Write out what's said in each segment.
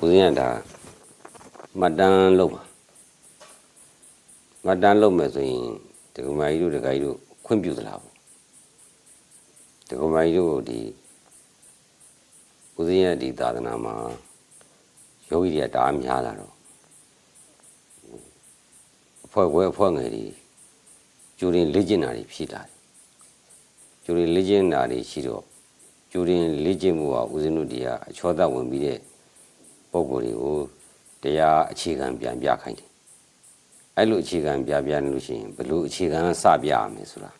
ဦးဇင်းကဒါမှတ်တမ်းလုပ်ပါမှတ်တမ်းလုပ်မယ်ဆိုရင်ဒကမာကြီးတို့ဒကာကြီးတို့ခွင့်ပြုသလားပေါ့ဒကမာကြီးတို့ဒီဦးဇင်းရဲ့ဒီသာသနာမှာယောဂီတွေကတအားများလာတော့အဖွဲ့ခွဲအဖွဲ့ငယ်တွေကျူရင်လေ့ကျင့်တာတွေဖြစ်လာတယ်ကျူရင်လေ့ကျင့်တာတွေရှိတော့ကျူရင်လေ့ကျင့်မှုကဦးဇင်းတို့ဒီကအချောသက်ဝင်ပြီးတဲ့ ပုံကိုယ်တွေကိုတရားအခြေခံပြန်ပြခိုင်းတယ်အဲ့လိုအခြေခံပြပြနေလို့ရှိရင်ဘယ်လိုအခြေခံကစပြရမယ်ဆိုတာ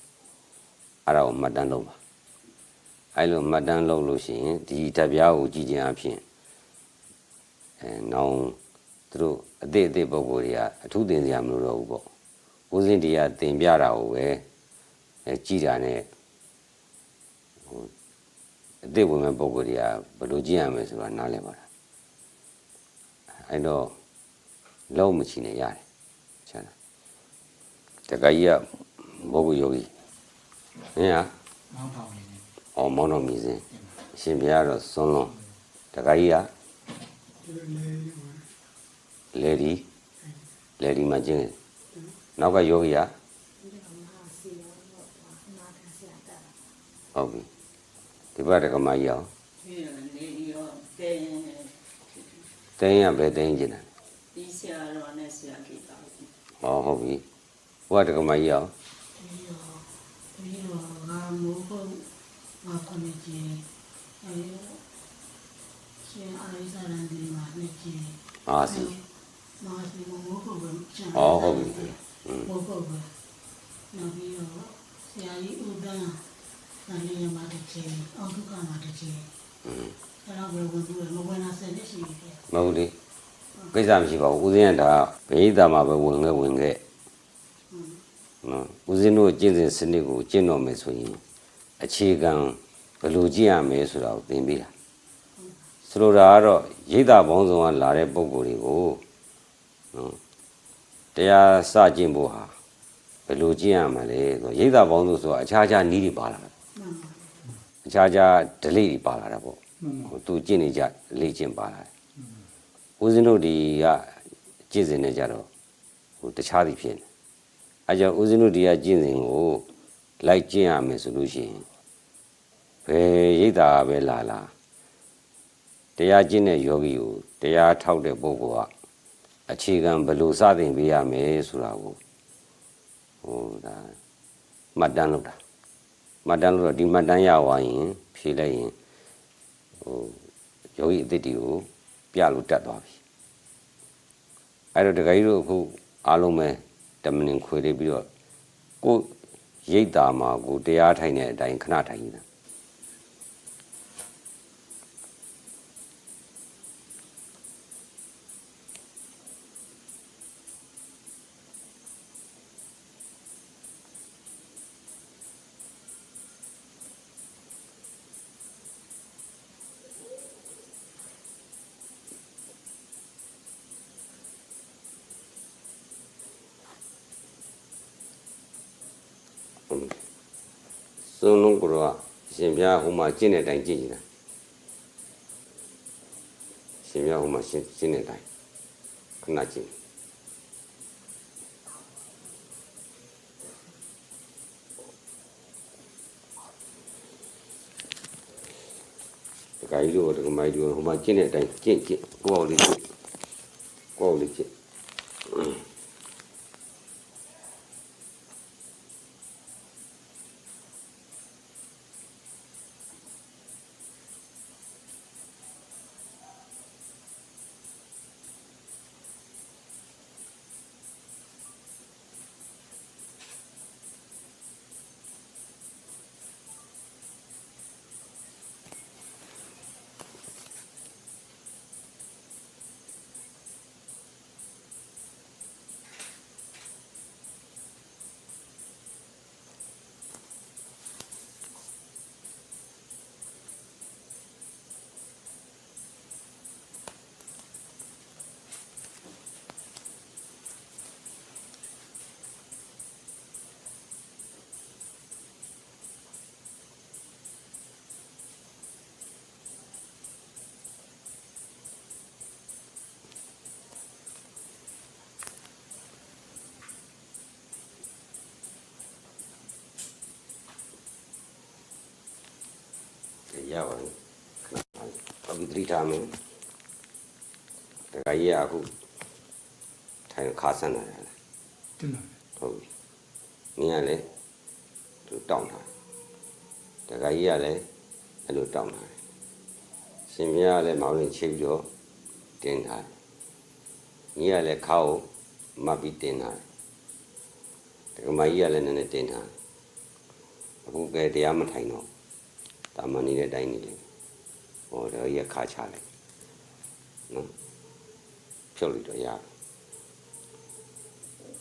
အဲ့ဒါကိုမှတ်တမ်းလုပ်ပါအဲ့လိုမှတ်တမ်းလုပ်လို့ရှိရင်ဒီတပ်ပြားကိုကြည်ခြင်းအဖြစ်အဲနောင်သူတို့အသေးအသေးပုံကိုယ်တွေကအထူးသင်စရာမလိုတော့ဘူးပေါ့ဦးစင်းတရားသင်ပြတာကိုပဲအဲကြည်တာနဲ့ဟိုအသေးဝင်မဲ့ပုံကိုယ်တွေကဘယ်လိုကြည့်ရမလဲဆိုတာနားလည်ပါလား အဲ့တော့လုံးမချင်နေရတယ်ချမ်းသာတခါကြီးကဘောဂုယောဂီဟင်ဟာမောင်းထောင်နေတယ်အော်မောင်းတော်မြည်စဉ်အရှင်ဘုရားတော့စွန်းလုံးတခါကြီးကလေဒီလေဒီမှာကျင်းတယ်နောက်ကယောဂီကဟုတ်ပြီဒီဘက်တက္ကမကြီးအောင်ဒီလေရောတဲ့ တင်းရပဲတင်းကျင်တာဒီဆရာတော်နဲ့ဆရာကြီးပါဟောဟုတ်ပြီဘုရားတက္ကမကြီးအောင်ပြီးတော့ငါမိုးဖို့ငါခုနှစ်ကျင်အဲရှင်အာရိသရံဒီမှာနှစ်ကျင်အာစီမာစီမိုးဖို့ပဲကျန်ဟောဟုတ်ပြီမိုးဖို့ပဲနောက်ပြီးတော့ဆရာကြီးဥဒန်းနာနေမှာတစ်ကျင်အောက်ဒုက္ခမှာတစ်ကျင်အင်း ဘယ်ဝင်ပြီးမဝင်လာစတဲ့ရှိတယ်မဟုတ်လေကိစ္စမရှိပါဘူးဦးဇင်းကဒါဗိဓာမှာပဲဝင်ခဲ့ဝင်ခဲ့နော်ဦးဇင်းတို့ကျင့်စဉ်စနစ်ကိုကျင့်တော်မယ်ဆိုရင်အခြေခံဘယ်လိုကျင့်ရမယ်ဆိုတာကိုသင်ပေးတာဆိုလိုတာကတော့ရိတ်တာဘောင်းဆောင်ကလာတဲ့ပုံကိုယ်တွေကိုနော်တရားစကျင့်ဖို့ဟာဘယ်လိုကျင့်ရမှာလဲဆိုတော့ရိတ်တာဘောင်းဆိုဆိုတာအခြားခြားနည်းတွေပါလာတာမှန်ပါအခြားခြား delay တွေပါလာတာပေါ့မှန်ပါဟို သူကျင့်နေကြလေ့ကျင့်ပါလာတယ်ဦးဇင်းတို့ဒီကကျင့်စဉ်နေကြတော့ဟိုတခြားသည်ဖြစ်နေအဲကြောင့်ဦးဇင်းတို့ဒီကကျင့်စဉ်ကိုလိုက်ကျင့်ရမယ်ဆိုလို့ရှိရင်ဘယ်ရိတ်တာပဲလာလာတရားကျင့်တဲ့ယောဂီကိုတရားထောက်တဲ့ပုဂ္ဂိုလ်ကအခြေခံဘယ်လိုစတင်ပေးရမယ်ဆိုတာကိုဟိုဒါမှတ်တမ်းလုပ်တာမှတ်တမ်းလုပ်တော့ဒီမှတ်တမ်းရသွားရင်ဖြေလိုက်ရင် ဟိုယောဂီအသစ်တွေကိုပြလို့တက်သွားပြီအဲ့တော့တခါကြီးတို့အခုအားလုံးပဲတမနင်ခွေလေးပြီးတော့ကိုယ်ရိတ်တာမှာကိုယ်တရားထိုင်တဲ့အတိုင်းခဏထိုင်နေတာ စွန်းလုံးကတော့ရှင်ပြားဟိုမှာကျင့်တဲ့အတိုင်းကျင့်နေတာရှင်ပြားဟိုမှာရှင်းရှင်းတဲ့အတိုင်းခဏကျင့်တခါကြီးတို့တခါမကြီးတို့ဟိုမှာကျင့်တဲ့အတိုင်းကျင့်ကျင့်ကိုယ့်အောင်လေးကျင့်ကိုယ့်အောင်လေးကျင့် ဟ ရပါပြီခဏပါပြီသတိထားမယ်တခါကြီးကအခုထိုင်ခါဆန်းလာတယ်တင်ပါဟုတ်ပြီနင်းကလည်းသူတောင်းတာတခါကြီးကလည်းအဲ့လိုတောင်းတာရှင်မရကလည်းမောင်လေးချိတ်ပြီးတော့တင်းထားတယ်ညီကလည်းခါကိုမပ်ပြီးတင်းထားတယ်တကမကြီးကလည်းနည်းနည်းတင်းထားတယ်အခုကဲတရားမထိုင်တော့ တာမန်နေတဲ့အတိုင်းနေလေဟောတော့ရခါချလိုက်နော်ဖြုတ်လိုက်တော့ရတယ်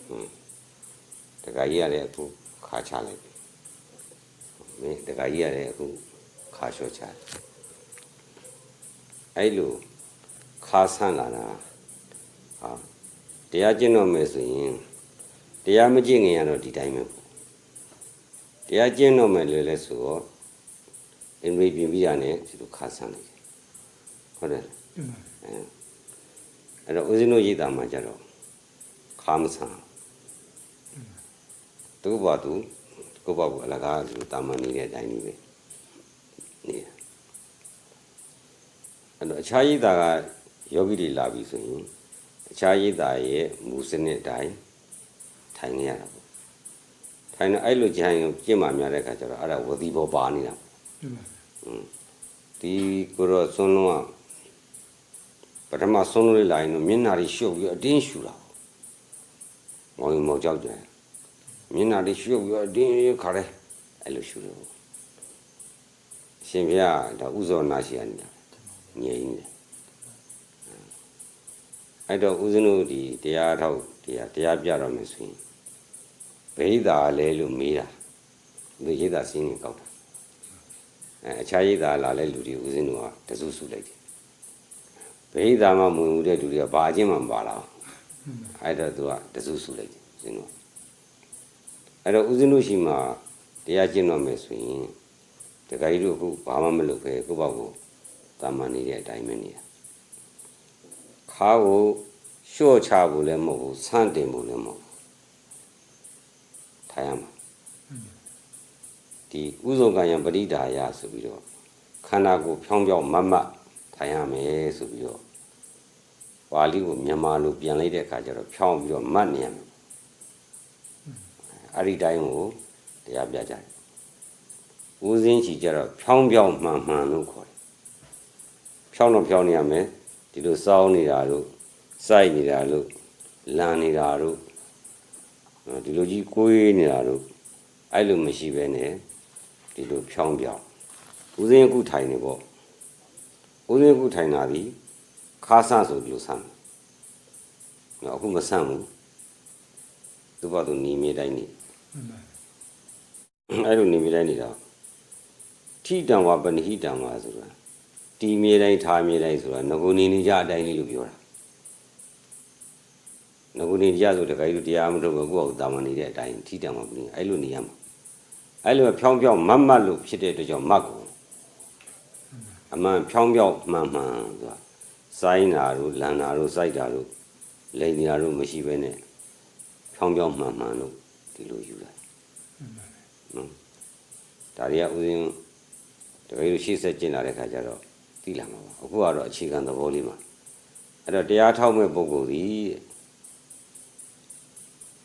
ဟွန်းတခါကြီးကလည်းအခုခါချလိုက်ပြီမင်းတခါကြီးကလည်းအခုခါလျှော့ချတယ်အဲ့လိုခါဆန်းလာတာဟာတရားကျင့်တော့မယ်ဆိုရင်တရားမကျင့်ခင်ရတော့ဒီတိုင်းပဲပေါ့တရားကျင့်တော့မယ်လေလဲဆိုတော့ အင်္ဂလိပ်ပြင်ပြီးတာနဲ့ဒီလိုခါဆန်းလိုက်တယ်ဟုတ်တယ်တင်ပါအဲအဲ့တော့ဦးဇင်းတို့ရိတ်တာမှာကြတော့ခါမဆန်းသူ့ဘာသူကိုယ့်ဘာကိုအလကားသူတာမန်နေတဲ့အတိုင်းကြီးပဲနေတာအဲ့တော့အခြားရိတ်တာကယောဂီတွေလာပြီဆိုရင်အခြားရိတ်တာရဲ့မူစနစ်အတိုင်းထိုင်နေရတာပေါ့ထိုင်နေအဲ့လိုကြိုင်ကျင့်မှများတဲ့ခါကျတော့အဲ့ဒါဝတိဘောပါနေတာပေါ့တင်ပါ ဒီကိုတော့ဆွန်းလုံးကပထမဆွန်းလုံးလေးလာရင်တော့မျက်နှာတွေရှုပ်ပြီးအတင်းရှူတာမောင်ရင်မောင်ကြောက်ကြတယ်မျက်နှာတွေရှုပ်ပြီးအတင်းခါတယ်အဲ့လိုရှူတယ်ရှင်ဘုရားဒါဥဇောနာရှိရနေတာငြိမ်နေတယ်အဲ့တော့ဦးဇင်းတို့ဒီတရားထောက်တရားတရားပြတော့မယ်ဆိုရင်ဗိဓာလဲလို့မေးတာဒီရိတ်တာစင်းရင်ကောက်တာ အဲအခြားရိတ်သားလာလဲလူတွေဦးစင်းတို့ကတစုစုလိုက်တယ်ဗိဓာမမဝင်ဘူးတဲ့လူတွေကဘာအချင်းမှမပါလာဘူးအဲ့တော့သူကတစုစုလိုက်တယ်ဦးစင်းတို့အဲ့တော့ဦးစင်းတို့ရှိမှတရားကျင့်တော့မယ်ဆိုရင်တခါကြီးတို့အခုဘာမှမလုပ်ပဲကိုယ့်ဘောက်ကိုတာမန်နေတဲ့အတိုင်းပဲနေတာခါကိုလျှော့ချဖို့လည်းမဟုတ်ဘူးဆန့်တင်ဖို့လည်းမဟုတ်ဘူးထိုင်ရမှာ ဒီဥဇုံကံယံပရိဒါယဆိုပြီးတော့ခန္ဓာကိုယ်ဖြောင်းဖြောင်းမတ်မတ်ထိုင်ရမယ်ဆိုပြီးတော့ပါဠိကိုမြန်မာလိုပြန်လိုက်တဲ့အခါကျတော့ဖြောင်းပြီးတော့မတ်နေရမယ်အဲ့ဒီတိုင်းကိုတရားပြကြတယ်ဦးစင်းချီကျတော့ဖြောင်းဖြောင်းမှန်မှန်လို့ခေါ်တယ်ဖြောင်းတော့ဖြောင်းနေရမယ်ဒီလိုစောင်းနေတာတို့စိုက်နေတာတို့လန်နေတာတို့အဲ့ဒီလိုကြီးကိုးနေတာတို့အဲ့လိုမရှိဘဲနဲ့ ဒီလိုဖြောင်းပြောင်းဦးစင်းအခုထိုင်နေပေါ့ဦးစင်းအခုထိုင်တာဒီခါဆန့်ဆိုဒီလိုဆန့်နော်အခုမဆန့်ဘူးသူ့ဘာသူနေမြေတိုင်းနေတင်ပါအဲ့လိုနေမြေတိုင်းနေတာထိတံဝပနိဟိတံဝဆိုတာတီမြေတိုင်းထားမြေတိုင်းဆိုတာငကိုနေနေကြအတိုင်းလေးလို့ပြောတာငကိုနေကြဆိုတခါကြီးတို့တရားမထုတ်ဘူးကိုယ့်အကိုတာမန်နေတဲ့အတိုင်းထိတံဝပနိအဲ့လိုနေရမှာ အဲ့လိုဖြောင်းဖြောင်းမတ်မတ်လို့ဖြစ်တဲ့အတွက်ကြောင့်မတ်ကိုအမှန်ဖြောင်းဖြောင်းမှန်မှန်ဆိုတာစိုင်းတာတို့လန်တာတို့စိုက်တာတို့လိန်နေတာတို့မရှိဘဲနဲ့ဖြောင်းဖြောင်းမှန်မှန်လို့ဒီလိုယူတာနော်ဒါတွေကဥစဉ်တကယ်လို့ရှေ့ဆက်ကျင်လာတဲ့ခါကျတော့သိလာမှာပါအခုကတော့အခြေခံသဘောလေးမှာအဲ့တော့တရားထောက်မဲ့ပုဂ္ဂိုလ်ဒီ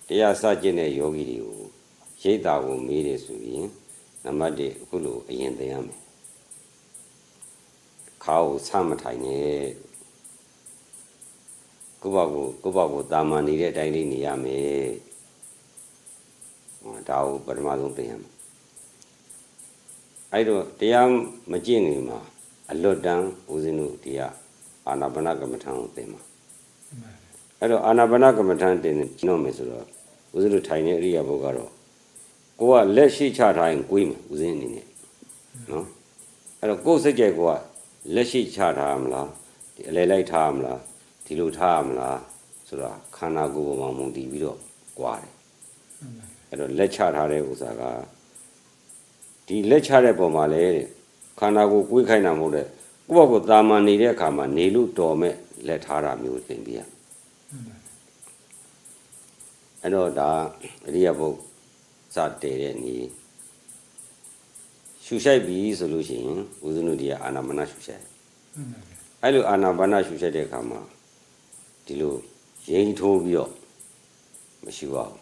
တရားစကျင့်တဲ့ယောဂီတွေကို ရိတ်တာကိုမေးတယ်ဆိုရင်နံပါတ်1အခုလိုအရင်သိရမယ်ခါကိုဆမထိုင်နဲ့ကိုယ့်ဘာကိုကိုယ့်ဘာကိုတာမန်နေတဲ့အတိုင်းလေးနေရမယ်ဟောဒါကိုပထမဆုံးသိရမယ်အဲ့တော့တရားမကျင့်နေမှာအလွတ်တန်းဦးဇင်းတို့တရားအာနာပါနကမ္မထံကိုသိမှာတင်ပါအဲ့တော့အာနာပါနကမ္မထံတင်ကျင့်တော့မယ်ဆိုတော့ဦးဇင်းတို့ထိုင်နေအရိယာဘုတ်ကတော့ ကိုကလက်ရှိချထားရင်ကိုယ်မှာဦးစင်းအနေနဲ့နော်အဲ့တော့ကိုယ်စိတ်ကြိုက်ကိုကလက်ရှိချထားရမလားဒီအလဲလိုက်ထားရမလားဒီလိုထားရမလားဆိုတာခန္ဓာကိုယ်ပေါ်မှာမူတည်ပြီးတော့ကြွားတယ်အဲ့တော့လက်ချထားတဲ့ဥစ္စာကဒီလက်ချတဲ့ပုံမှာလေခန္ဓာကိုယ်ကိုယ်ခိုင်းတာမဟုတ်တဲ့ကိုယ့်ဘက်ကတာမန်နေတဲ့အခါမှာနေလို့တော်မဲ့လက်ထားတာမျိုးသင်ပြရအဲ့တော့ဒါအရိယဘုတ် စတည်တဲ့နေရှူရှိုက်ပြီဆိုလို့ရှိရင်ဦးဇင်းတို့ဒီကအာနာပါနရှူရှိုက်မှန်ပါဗျာအဲ့လိုအာနာပါနရှူရှိုက်တဲ့အခါမှာဒီလိုရိမ့်ထိုးပြီးတော့မရှူအောင်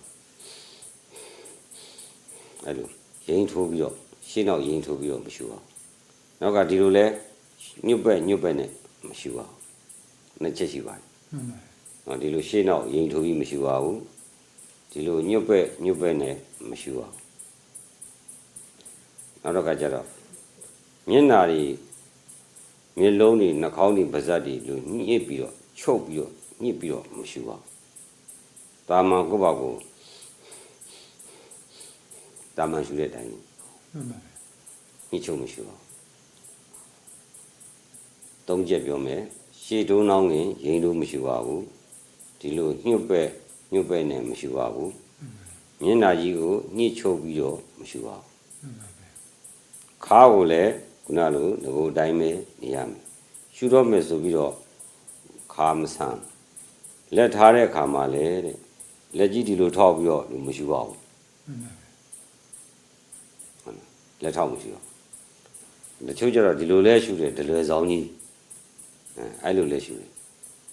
အဲ့လိုရိမ့်ထိုးပြီးတော့ရှင်းတော့ရိမ့်ထိုးပြီးတော့မရှူအောင်နောက်ကဒီလိုလဲညွတ်ပဲ့ညွတ်ပဲ့နဲ့မရှူအောင်နှစ်ချက်ရှိပါတယ်မှန်ပါ။နော်ဒီလိုရှေ့နောက်ရင်ထိုးပြီးမရှိပါဘူး။ ဒီလိုညွတ်ပဲ့ညွတ်ပဲ့နဲ့မရှိပါဘူး။နောက်တော့ကကြတော့မျက်နာတွေမျက်လုံးတွေနှာခေါင်းတွေပါးစပ်တွေလိုညှစ်ပြီးတော့ချုပ်ပြီးတော့ညှစ်ပြီးတော့မရှိပါဘူး။တာမန်ကိုယ့်ဘာကိုတာမန်ရှူတဲ့အတိုင်းမှန်ပါညှစ်ချုပ်မရှိပါဘူး။သုံးချက်ပြောမယ်ရှေ့တုံးနှောင်းရင်ရင်တို့မရှိပါဘူးဒီလိုညှွတ်ပဲ့ ညှွတ်ပဲ့နဲ့မရှိပါဘူးမျက်နှာကြီးကိုညှစ်ချုပ်ပြီးတော့မရှိပါဘူးမှန်ပါဗျာခါကိုလည်းခုနလိုငကိုအတိုင်းပဲနေရမယ်ရှူတော့မယ်ဆိုပြီးတော့ခါမဆန်လက်ထားတဲ့အခါမှာလည်းတဲ့လက်ကြီးဒီလိုထောက်ပြီးတော့မရှိပါဘူးမှန်ပါလက်ထောက်မရှိတော့တချို့ကျတော့ဒီလိုလဲရှူတယ်ဒလွယ်ဆောင်ကြီးအဲအဲ့လိုလဲရှူတယ်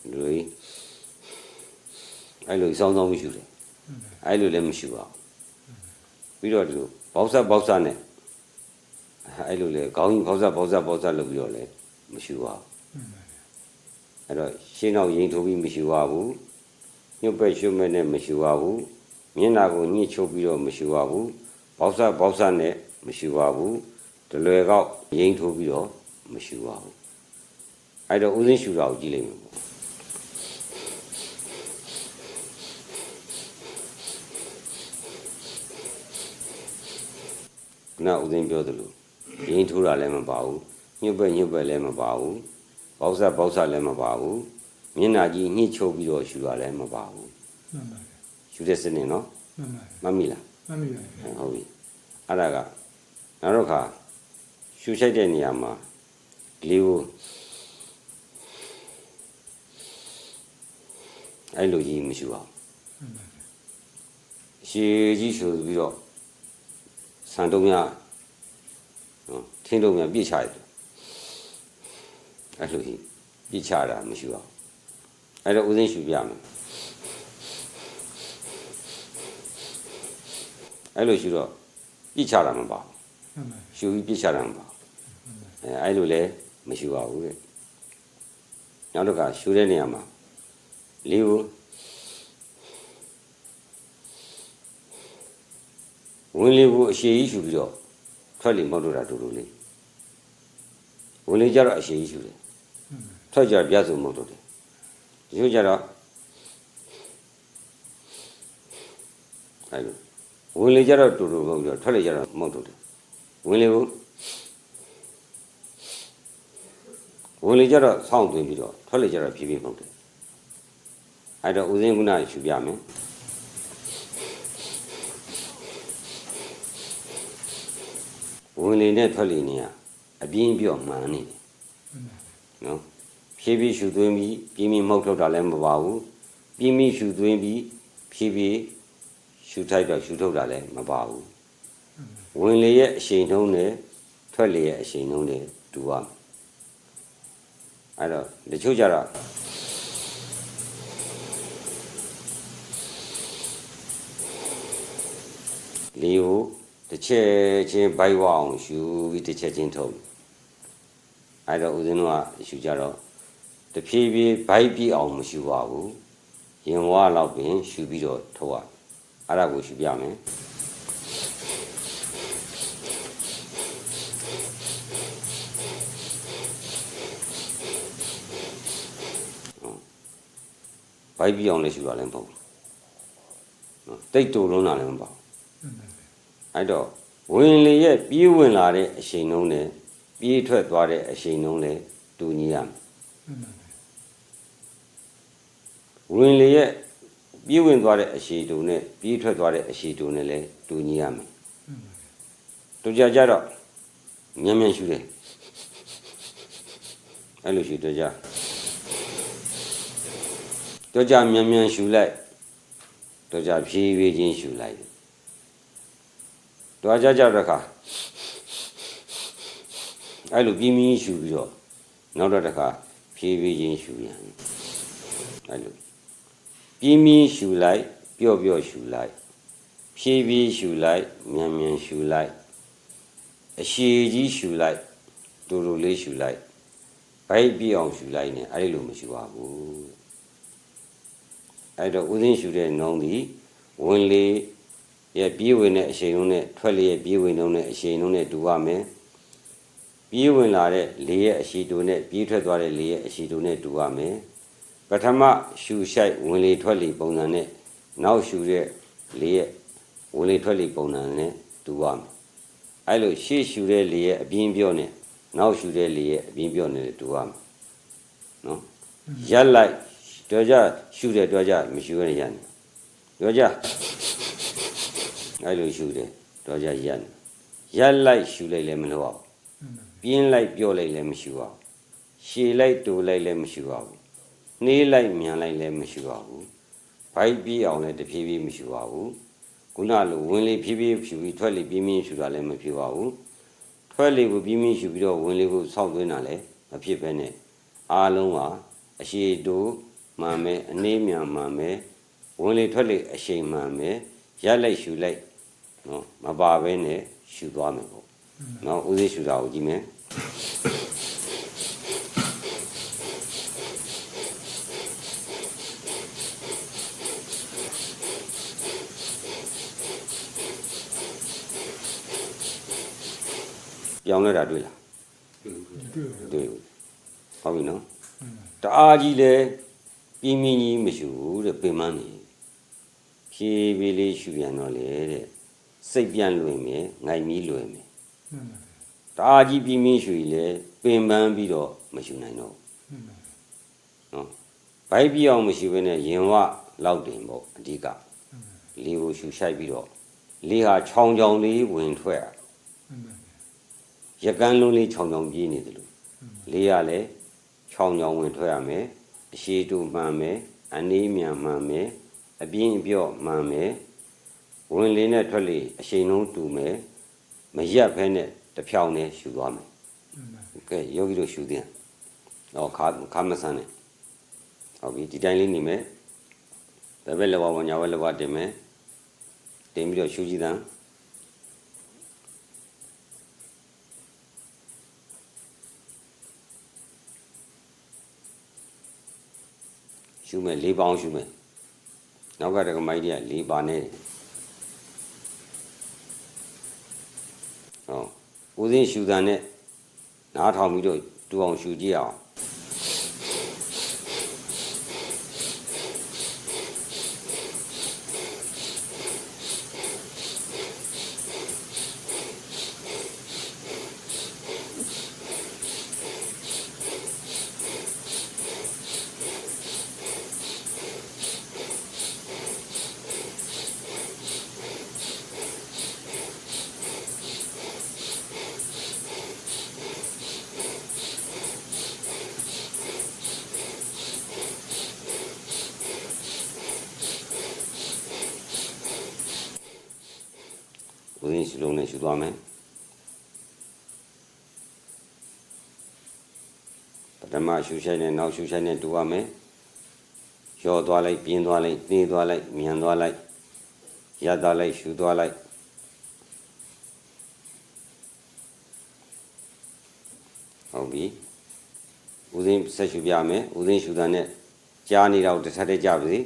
ဒီလိုကြီး အဲ့လိုစောင်းစောင်းမရှိတယ်အဲ့လိုလည်းမရှိပါဘူးပြီးတော့ဒီလိုဘောက်ဆက်ဘောက်ဆက်နဲ့အဲ့လိုလေခေါင်းကြီးဘောက်ဆက်ဘောက်ဆက်ဘောက်ဆက်လုပ်ပြီးတော့လဲမရှိပါဘူးမှန်ပါအဲ့တော့ရှင်းတော့ရင်ထိုးပြီးမရှိပါဘူးညှုပ်ပဲ့ရှုပ်မဲ့နဲ့မရှိပါဘူးမျက်နှာကိုညှစ်ချုပ်ပြီးတော့မရှိပါဘူးဘောက်ဆက်ဘောက်ဆက်နဲ့မရှိပါဘူးတလွယ်ကောက်ရင်ထိုးပြီးတော့မရှိပါဘူးအဲ့တော့ဥစဉ်ရှူတာကိုကြည့်လိုက်မယ် ပေါ့နာဥစဉ်ပြောသလိုရင်ထိုးတာလည်းမပါဘူးညှုပ်ပဲ့ညှုပ်ပဲ့လည်းမပါဘူးပေါက်ဆက်ပေါက်ဆက်လည်းမပါဘူးမျက်နှာကြီးညှစ်ချုပ်ပြီးတော့ရှူတာလည်းမပါဘူးမှန်ပါရှူတဲ့စနစ်နော်မှန်ပါမတ်မိလားမှန်ပါဗျာအဲဟုတ်ပြီအဲ့ဒါကနောက်တော့ခါရှူရှိုက်တဲ့နေရာမှာလေးကိုအဲ့လိုကြီးမရှူအောင်မှန်ပါရှည်ကြီးရှူပြီးတော့ ဆန်တုံးရနော်ထင်းတုံးရပြစ်ချရတယ်အဲ့လိုကြီးပြစ်ချတာမရှူအောင်အဲ့တော့ဦးစင်းရှူပြမယ်အဲ့လိုရှူတော့ပြစ်ချတာမပါဘူးမှန်ပါရှူပြီးပြစ်ချတာမပါဘူးအဲအဲ့လိုလဲမရှူပါဘူးတဲ့နောက်တော့ကရှူတဲ့နေရာမှာလေးကို ဝင်လေးကိုအရှိကြီးရှူပြီးတော့ထွက်လေမောက်တော့တာတူတူလေးဝင်လေးကြတော့အရှိကြီးရှူတယ်ထွက်ကြတော့ပြတ်စုံမောက်တော့တယ်ဒီလိုကြတော့အဲ့လိုဝင်လေကြတော့တူတူမောက်ပြီးတော့ထွက်လေကြတော့မောက်တော့တယ်ဝင်လေကိုဝင်လေကြတော့ဆောင်းသွင်းပြီးတော့ထွက်လေကြတော့ဖြည်းဖြည်းမောက်တယ်အဲ့တော့ဦးစင်းကုနာရှူပြမယ် ဝင်လေနဲ့ထွက်လေနေရအပြင်းပြော့မှန်နေတယ်မှန်ပါနော်ဖြည်းဖြည်းရှူသွင်းပြီးပြင်းပြင်းမောက်ထုတ်တာလည်းမပါဘူးပြင်းပြင်းရှူသွင်းပြီးဖြည်းဖြည်းရှူထိုက်တော့ရှူထုတ်တာလည်းမပါဘူးဝင်လေရဲ့အရှိန်နှုံးနဲ့ထွက်လေရဲ့အရှိန်နှုံးနဲ့တူရမယ်အဲ့တော့တချို့ကြတော့လေကို တစ်ချက်ချင်းဘိုက်ဝအောင်ရှူပြီးတစ်ချက်ချင်းထုတ်အဲ့တော့ဦးဇင်းတို့ကရှူကြတော့တဖြည်းဖြည်းဘိုက်ပြည့်အောင်မရှူပါဘူးရင်ဝါလောက်ပင်ရှူပြီးတော့ထုတ်ရအဲ့ဒါကိုရှူပြမယ်ဘိုက်ပြည့်အောင်လည်းရှူရလည်းမဟုတ်ဘူးနော်တိတ်တူလုံးတာလည်းမပေါ့မှန်ပါ အဲ့တော့ဝင်လေရဲ့ပြေးဝင်လာတဲ့အချိန်နှုံးနဲ့ပြေးထွက်သွားတဲ့အချိန်နှုံးနဲ့တူညီရမယ်မှန်ပါဝင်လေရဲ့ပြေးဝင်သွားတဲ့အရှိတူနဲ့ပြေးထွက်သွားတဲ့အရှိတူနဲ့လည်းတူညီရမယ်မှန်ပါတူကြကြတော့မြန်မြန်ရှူတယ်အဲ့လိုရှူတူကြတူကြမြန်မြန်ရှူလိုက်တူကြဖြည်းဖြည်းချင်းရှူလိုက် တူကြကြတော့ခါအဲ့လိုပြင်းပြင်းရှူပြီးတော့နောက်တော့တစ်ခါဖြည်းဖြည်းချင်းရှူရန်အဲ့လိုပြင်းပြင်းရှူလိုက်ပျော့ပျော့ရှူလိုက်ဖြည်းဖြည်းရှူလိုက်မြန်မြန်ရှူလိုက်အရှိကြီးရှူလိုက်တူတူလေးရှူလိုက်ဘိုက်ပြအောင်ရှူလိုက်နေအဲ့ဒီလိုမရှူပါဘူးအဲ့တော့ဥသိမ်းရှူတဲ့နှုံးသည်ဝင်လေ ရဲ့ပြေးဝင်တဲ့အချိန်လုံးနဲ့ထွက်လေရဲ့ပြေးဝင်နှုံးနဲ့အချိန်လုံးနဲ့တူရမယ်ပြေးဝင်လာတဲ့လေရဲ့အရှိတူနဲ့ပြေးထွက်သွားတဲ့လေရဲ့အရှိတူနဲ့တူရမယ်ပထမရှူရှိုက်ဝင်လေထွက်လေပုံစံနဲ့နောက်ရှူတဲ့လေရဲ့ဝင်လေထွက်လေပုံစံနဲ့တူရမယ်အဲ့လိုရှေ့ရှူတဲ့လေရဲ့အပြင်းပြောနဲ့နောက်ရှူတဲ့လေရဲ့အပြင်းပြောနဲ့တူရမယ်နော်ရက်လိုက်တော့ကြရှူတယ်တော့ကြမရှူရရနေတော့ကြ အဲ့လိုရှူတယ်တော့ကြရက်နေရက်လိုက်ရှူလိုက်လည်းမလို့အောင်မှန်ပါပြင်းလိုက်ပြောလိုက်လည်းမရှိပါဘူးရှည်လိုက်တူလိုက်လည်းမရှိပါဘူးနှေးလိုက်မြန်လိုက်လည်းမရှိပါဘူးဘိုက်ပြေးအောင်လည်းတဖြည်းဖြည်းမရှိပါဘူးခုနလိုဝင်လေဖြည်းဖြည်းဖြူပြီးထွက်လေပြင်းပြင်းရှူတာလည်းမဖြစ်ပါဘူးထွက်လေကိုပြင်းပြင်းရှူပြီးတော့ဝင်လေကိုစောက်သွင်းတာလည်းမဖြစ်ပဲနဲ့အားလုံးကအရှိတူမှန်မယ်အနှေးမြန်မှန်မယ်ဝင်လေထွက်လေအရှိန်မှန်မယ်ရက်လိုက်ရှူလိုက် နော်မပါဘဲနဲ့ရှူသွားမယ်ပေါ့နော်ဦးသေးရှူတာကိုကြည့်မယ်ပြောင်းလဲတာတွေ့လားတွေ့ပါတွေ့ဘူးဟုတ်ပြီနော်မှန်ပါတအားကြီးလဲပြင်းပြင်းကြီးမရှူဘူးတဲ့ပင်မနေဖြည်းဖြည်းလေးရှူပြန်တော့လေတဲ့ စိတ်ပြန်လွင်မယ်ငိုက်မီးလွင်မယ်မှန်ပါတအားကြီးပြင်းပြင်းရှူရင်လေပင်ပန်းပြီးတော့မရှူနိုင်တော့ဘူးမှန်ပါနော်ဘိုက်ပြအောင်မရှိဘဲနဲ့ရင်ဝလောက်တင်ပေါ့အဓိကလေကိုရှူရှိုက်ပြီးတော့လေဟာချောင်းချောင်းလေးဝင်ထွက်ရမှန်ပါရကန်းလုံးလေးချောင်းချောင်းပြေးနေတယ်လို့လေကလည်းချောင်းချောင်းဝင်ထွက်ရမယ်အရှိတူမှန်မယ်အနည်းမြန်မှန်မယ်အပြင်းအပြော့မှန်မယ် ဝင်လေနဲ့ထွက်လေအရှိန်လုံးတူမယ်မရက်ဖဲနဲ့တစ်ဖြောင်းနဲ့ရှူသွားမယ်မှန်ပါကဲယောဂီတို့ရှူသေးတယ်တော့ခါခါမဆန်းနဲ့ဟုတ်ပြီဒီတိုင်းလေးနေမယ်ဘယ်ဘက်လောဘညာဘက်လောဘတင်မယ်တင်ပြီးတော့ရှူကြည့်တန်းရှူမယ်၄ပေါင်းရှူမယ်နောက်ကတကမိုက်တည်းက၄ပါနဲ့ ဦးစင်းရှူတန်းနဲ့နားထောင်ပြီးတော့တူအောင်ရှူကြည့်အောင် ဦးစင်းရှူလုံးနဲ့ရှူသွားမယ်ပထမရှူဆိုင်နဲ့နောက်ရှူဆိုင်နဲ့တူရမယ်ရောသွားလိုက်ပြင်းသွားလိုက်နှေးသွားလိုက်မြန်သွားလိုက်ရသွားလိုက်ရှူသွားလိုက်ဟုတ်ပြီဦးစင်းဆက်ရှူပြမယ်ဦးစင်းရှူတာနဲ့ကြားနေတာကိုတစ်ထပ်တည်းကြပါစေ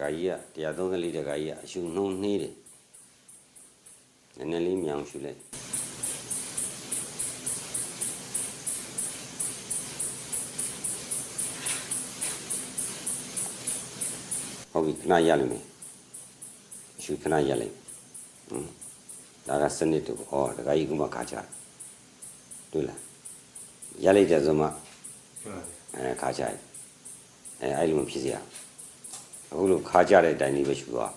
ခါကြီးက134တခါကြီးကအရှုနှုံးနှေးတယ်နည်းနည်းလေးမြောင်ရှုလိုက်ဟုတ်ပြီခဏရလိမ့်မယ်အရှုခဏရလိမ့်ဟွန်းဒါကစနစ်တူဩတခါကြီးကမှခါချတွေ့လားရလိုက်တဲ့ဆိုမှဟုတ်အဲခါကြိုက်အဲအဲ့လိုမဖြစ်စေရ အခုလိုခါကြတဲ့အတိုင်းလေးပဲရှူသွား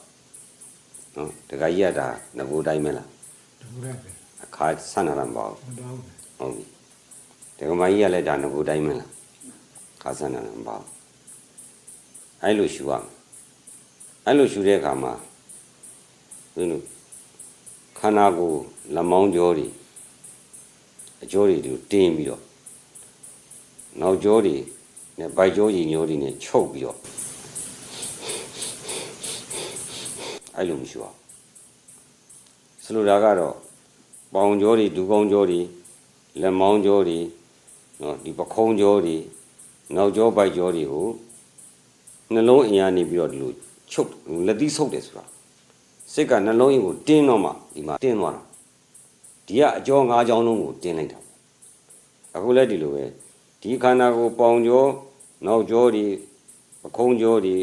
နော်တခါကြီးကဒါငကိုတိုင်းပဲလားတခုတည်းပဲအခါဆန္ဒရမပေါ့မတော်ဘူးဟုတ်ပြီတကမကြီးကလည်းဒါငကိုတိုင်းပဲလားခါဆန္ဒရမပေါ့အဲ့လိုရှူရမယ်အဲ့လိုရှူတဲ့အခါမှာဘယ်လိုခန္ဓာကိုယ်လက်မောင်းကြောတွေအကြောတွေဒီလိုတင်းပြီးတော့နောက်ကြောတွေနဲ့ဗိုက်ကြောကြီးညိုတွေနဲ့ချုပ်ပြီးတော့ အဲ့လိုမရှူအောင်ဆိုလိုတာကတော့ပေါင်ကြောတွေဒူကောင်းကြောတွေလက်မောင်းကြောတွေနော်ဒီပခုံးကြောတွေနောက်ကြောဗိုက်ကြောတွေကိုနှလုံးအင်အားနေပြီးတော့ဒီလိုချုပ်လက်သီးဆုပ်တယ်ဆိုတာစိတ်ကနှလုံးအင်ကိုတင်းတော့မှဒီမှာတင်းသွားတာဒီကအကြော၅ကြောင်းလုံးကိုတင်းလိုက်တာအခုလည်းဒီလိုပဲဒီခန္ဓာကိုယ်ပေါင်ကြောနောက်ကြောတွေပခုံးကြောတွေ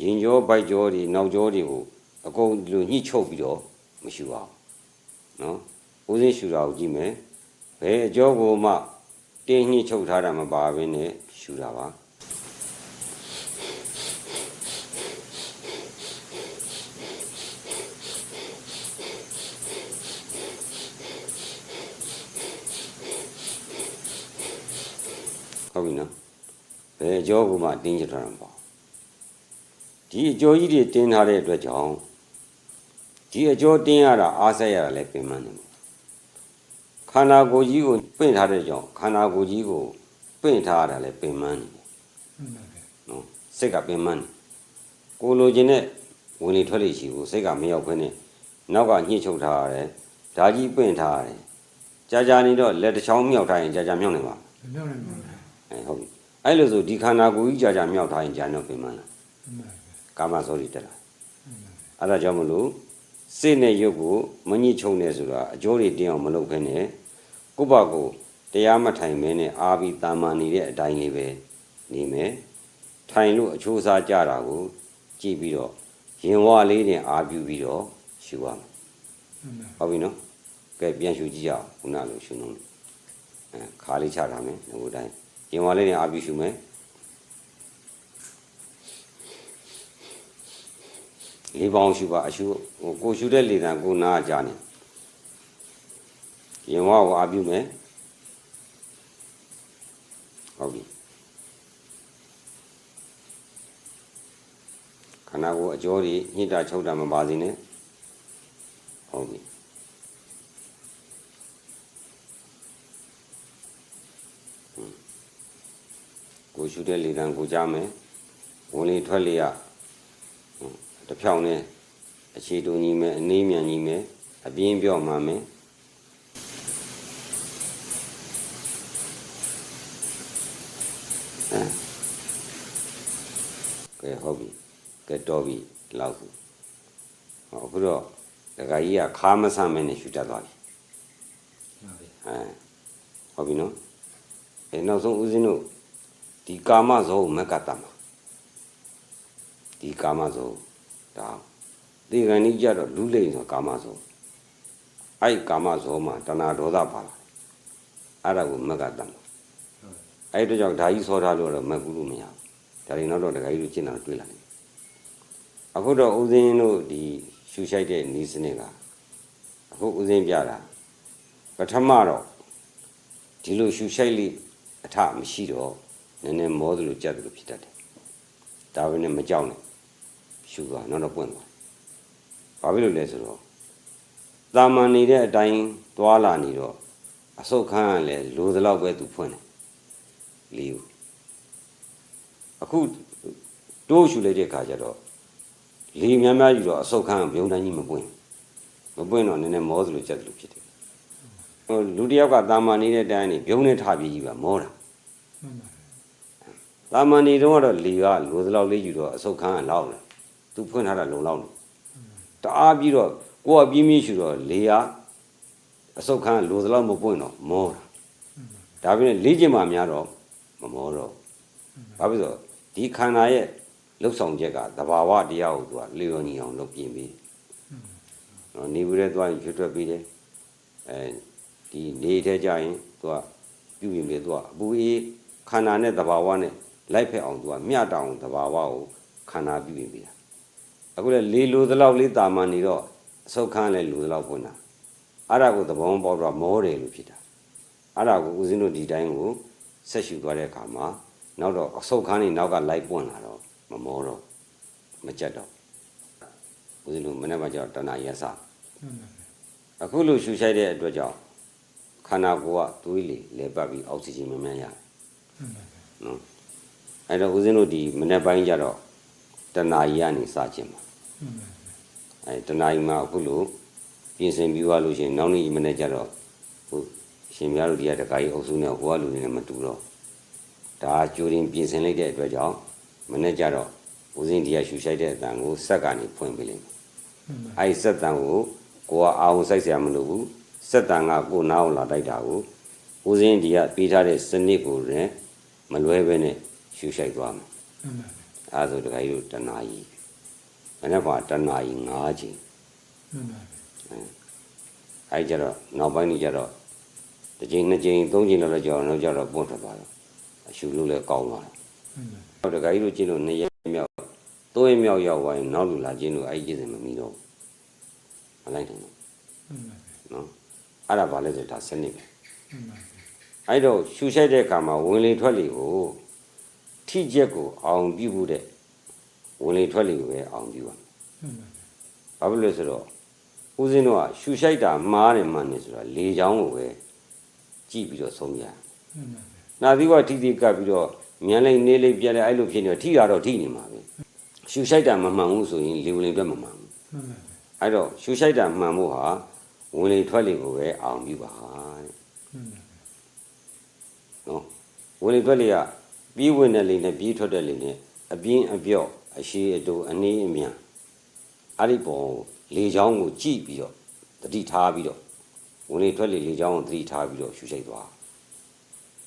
ရင်ကြောဗိုက်ကြောတွေနောက်ကြောတွေကို အကုန်ဒီလိုညှိချုပ်ပြီးတော့မရှူအောင်နော်ဦးစင်းရှူတာကိုကြည့်မယ်ဘယ်အကြောကိုမှတင်းညှိချုပ်ထားတာမပါဘဲနဲ့ရှူတာပါဟုတ်ပြီနော်ဘယ်အကြောကိုမှတင်းချထားတာမပါဒီအကြောကြီးတွေတင်းထားတဲ့အတွက်ကြောင့် ဒီအကြောတင်းရတာအားဆက်ရတာလည်းပြင်မှန်းနေမှာခန္ဓာကိုယ်ကြီးကိုပင့်ထားတဲ့ကြောင့်ခန္ဓာကိုယ်ကြီးကိုပင့်ထားရတာလည်းပြင်မှန်းနေတယ်ဟုတ်ပါပဲနော်စိတ်ကပင်မန်းနေကိုလိုချင်တဲ့ဝင်လေထွက်လေရှိဘူးစိတ်ကမရောက်ခွင့်နဲ့နောက်ကညှိချုပ်ထားရတယ်ဓာကြီးပင့်ထားရတယ်ကြာကြာနေတော့လက်တစ်ချောင်းမြောက်ထားရင်ကြာကြာမြောက်နေပါမြောက်နေမှာပဲအဲဟုတ်ပြီအဲ့လိုဆိုဒီခန္ဓာကိုယ်ကြီးကြာကြာမြောက်ထားရင်ကြာတော့ပင်မန်းလားဟုတ်ပါပဲကာမစောရီတက်လာအဲ့ဒါကြောင့်မလို့ စိတ်နဲ့ရုပ်ကိုမညှိချုပ်နေဆိုတာအကျိုးတွေတင်းအောင်မလုပ်ခွင့်နဲ့ကိုယ့်ဘာကိုတရားမထိုင်မင်းနဲ့အာဘီတာမန်နေတဲ့အတိုင်းလေးပဲနေမယ်ထိုင်လို့အချိုးစားကြတာကိုကြည့်ပြီးတော့ရင်ဝါလေးနဲ့အာပြူပြီးတော့ရှူရမယ်ဟုတ်ပါဟုတ်ပြီနော်ကဲပြန်ရှူကြည့်ရအောင်ခုနလိုရှူနှုံးအဲခါလေးချထားမယ်ငိုတိုင်းရင်ဝါလေးနဲ့အာပြူရှူမယ် လေးပေါင်းရှူပါအရှူဟိုကိုရှူတဲ့လေတံကိုနားကြနေရင်ဝါကိုအာပြူမယ်ဟုတ်ပြီခန္ဓာကိုယ်အကျော်တွေညှိတာချုပ်တာမပါစေနဲ့ဟုတ်ပြီဟွန်းကိုရှုတဲ့လေတံကိုကြားမယ်ဝင်လေထွက်လေရဟွန်း တစ်ဖြောင်းနဲ့အခြေတူညီမယ်အနေမြန်ညီမယ်အပြင်းပြော့မှမယ်ဟမ်ကဲဟုတ်ပြီကဲတော်ပြီဒီလောက်ဆိုဟောအခုတော့ဒကာကြီးကခါမဆမ်းမဲနဲ့ရှူတတ်သွားပြီအဲဟုတ်ပြီနော်အဲနောက်ဆုံးဦးဇင်းတို့ဒီကာမဇောကိုမက်ကတတ်မှာဒီကာမဇော ဒါဒီကံကြီးကြတော့လူလိမ့်ဆိုကာမဇောအဲ့ကာမဇောမှာတဏှာဒေါသပါလာအဲ့ဒါကိုမက်ကတတ်မှာအဲ့ဒီတော့ကြောင့်ဓာကြီးစောထားလို့တော့မက်ကူလို့မရဘူးဒါရင်တော့ဒကာကြီးတို့ကျင့်တာတွေ့လာတယ်အခုတော့ဦးစင်းတို့ဒီရှူရှိုက်တဲ့နီးစနစ်ကအခုဦးစင်းပြတာပထမတော့ဒီလိုရှူရှိုက်လိအထမရှိတော့နည်းနည်းမောသလိုကြက်သလိုဖြစ်တတ်တယ်ဒါပဲနဲ့မကြောက်နဲ့ ရှူသွားနောက်တော့ပွင့်သွားဘာဖြစ်လို့လဲဆိုတော့တာမန်နေတဲ့အတိုင်းသွားလာနေတော့အဆုတ်ခန်းကလည်းလိုသလောက်ပဲသူဖွင့်တယ်လီဦးအခုတိုးရှူလိုက်တဲ့ခါကျတော့လေများများယူတော့အဆုတ်ခန်းကပြုံးတန်းကြီးမပွင့်မပွင့်တော့နည်းနည်းမောသလိုချက်သလိုဖြစ်တယ်ဟိုလူတစ်ယောက်ကတာမန်နေတဲ့တိုင်းနေပြုံးနေထပြေးကြီးပါမောတာဟုတ်ပါတာမန်နေတော့ကတော့လေကလိုသလောက်လေးယူတော့အဆုတ်ခန်းကလောက်တယ် သူဖွင့်ထားတာလုံလောက်နေတအားပြီးတော့ကိုကပြင်းပြင်းရှူတော့လေယာအဆုတ်ခန်းလိုသလောက်မပွင့်တော့မောတာဒါပြင်လေ့ကျင့်မှများတော့မမောတော့ဘာဖြစ်လို့လဲဆိုတော့ဒီခန္ဓာရဲ့လှုပ်ဆောင်ချက်ကသဘာဝတရားကိုသူကလျော်ညီအောင်လုပ်ပြင်ပြီးနော်နေဘူးတဲ့သွားရင်ရွတ်ထွက်ပြီးတယ်အဲဒီနေထဲကြရင်သူကပြုပြင်ပြီးသူကအပူအေးခန္ဓာနဲ့သဘာဝနဲ့လိုက်ဖက်အောင်သူကမျှတအောင်သဘာဝကိုခန္ဓာပြုပြင်ပြီးတာ အခုလေလေလိုသလောက်လေးတာမန်နေတော့အဆုတ်ခန်းလည်းလိုသလောက်ပွင့်တာအဲ့ဒါကိုသဘောပေါက်တော့မောတယ်လို့ဖြစ်တာအဲ့ဒါကိုဦးဇင်းတို့ဒီတိုင်းကိုဆက်ရှူသွားတဲ့အခါမှာနောက်တော့အဆုတ်ခန်းနေနောက်ကလိုက်ပွင့်လာတော့မမောတော့မကြက်တော့ဦးဇင်းတို့မနေ့ကကြောက်တဏှာရက်စမှန်ပါဗျာအခုလိုရှူရှိုက်တဲ့အတွက်ကြောင့်ခန္ဓာကိုယ်ကသွေးလေလဲပတ်ပြီးအောက်ဆီဂျင်များများရတယ်မှန်ပါဗျာနော်အဲ့တော့ဦးဇင်းတို့ဒီမနေ့ပိုင်းကျတော့ တဏှာကြီးကနေစခြင်းပါအဲတဏှာကြီးမှာအခုလို့ပြင်ဆင်ပြီးသွားလို့ရှိရင်နောက်နေ့မနေ့ကျတော့ဟိုရှင်များတို့ဒီကတခါကြီးအုပ်စုနဲ့ဟိုကလူတွေနဲ့မတူတော့ဒါကြိုတင်ပြင်ဆင်လိုက်တဲ့အတွက်ကြောင့်မနေ့ကျတော့ဦးစင်းဒီကရှူဆိုင်တဲ့အတန်ကိုစက်ကနေဖွင့်ပေးလိုက်မယ်အဲဒီစက်တန်ကိုကိုကအာဝန်စိုက်ဆရာမလိုဘူးစက်တန်ကကိုနားအောင်လာတိုက်တာကိုဦးစင်းဒီကပေးထားတဲ့စနစ်ကိုလည်းမလွဲဘဲနဲ့ရှူဆိုင်သွားမယ် ဒါဆိုတခါကြီးတို့တနာကြီးမနေ့ကတနာကြီး၅ချိန်မှန်ပါဗျာအဲ့ဒီကျတော့နောက်ပိုင်းကြီးကျတော့တစ်ချိန်နှစ်ချိန်သုံးချိန်လောက်တော့ကြောက်တော့ကျတော့ပွန့်ထွက်သွားတော့အရှူလို့လည်းကောင်းသွားတယ်မှန်ပါဟောတခါကြီးတို့ကျင်းလို့နှစ်ရက်မြောက်သုံးရက်မြောက်ရောက်သွားရင်နောက်လူလာကျင်းလို့အဲ့ဒီကျင်းစင်မမီတော့ဘူးမလိုက်နိုင်ဘူးမှန်ပါဗျာနော်အဲ့ဒါဘာလဲဆိုဒါစနစ်ပဲမှန်ပါဗျာအဲ့တော့ရှူရှိုက်တဲ့အခါမှာဝင်လေထွက်လေကို ထိချက်ကိုအောင်ပြုဖို့တဲ့ဝင်လေထွက်လေကိုပဲအောင်ပြုရမယ်မှန်ပါဗျာ။ဘာဖြစ်လို့လဲဆိုတော့ဦးဇင်းတို့ကရှူရှိုက်တာမှားတယ်မှန်တယ်ဆိုတာလေချောင်းကိုပဲကြည့်ပြီးတော့ဆုံးကြတယ်မှန်ပါဗျာ။နာသီဝထိတိကပ်ပြီးတော့မြန်လိုက်နေလိုက်ပြက်လိုက်အဲ့လိုဖြစ်နေတော့ထိတာတော့ထိနေမှာပဲ။ရှူရှိုက်တာမမှန်ဘူးဆိုရင်လေဝင်လေထွက်မမှန်ဘူးမှန်ပါဗျာ။အဲ့တော့ရှူရှိုက်တာမှန်ဖို့ဟာဝင်လေထွက်လေကိုပဲအောင်ပြုပါတဲ့မှန်ပါဗျာနော်ဝင်လေထွက်လေက ပြီးဝင်တဲ့လေနဲ့ပြီးထွက်တဲ့လေနဲ့အပြင်းအပြော့အရှိအတူအနည်းအမြန်အဲ့ဒီပုံလေချောင်းကိုကြည့်ပြီးတော့တတိထားပြီးတော့ဝင်လေထွက်လေလေချောင်းကိုတတိထားပြီးတော့ရှူရှိတ်သွား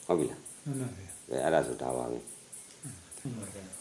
ဟုတ်ပြီလားမှန်ပါဗျာအဲအဲ့ဒါဆိုဒါပါပဲမှန်ပါဗျာ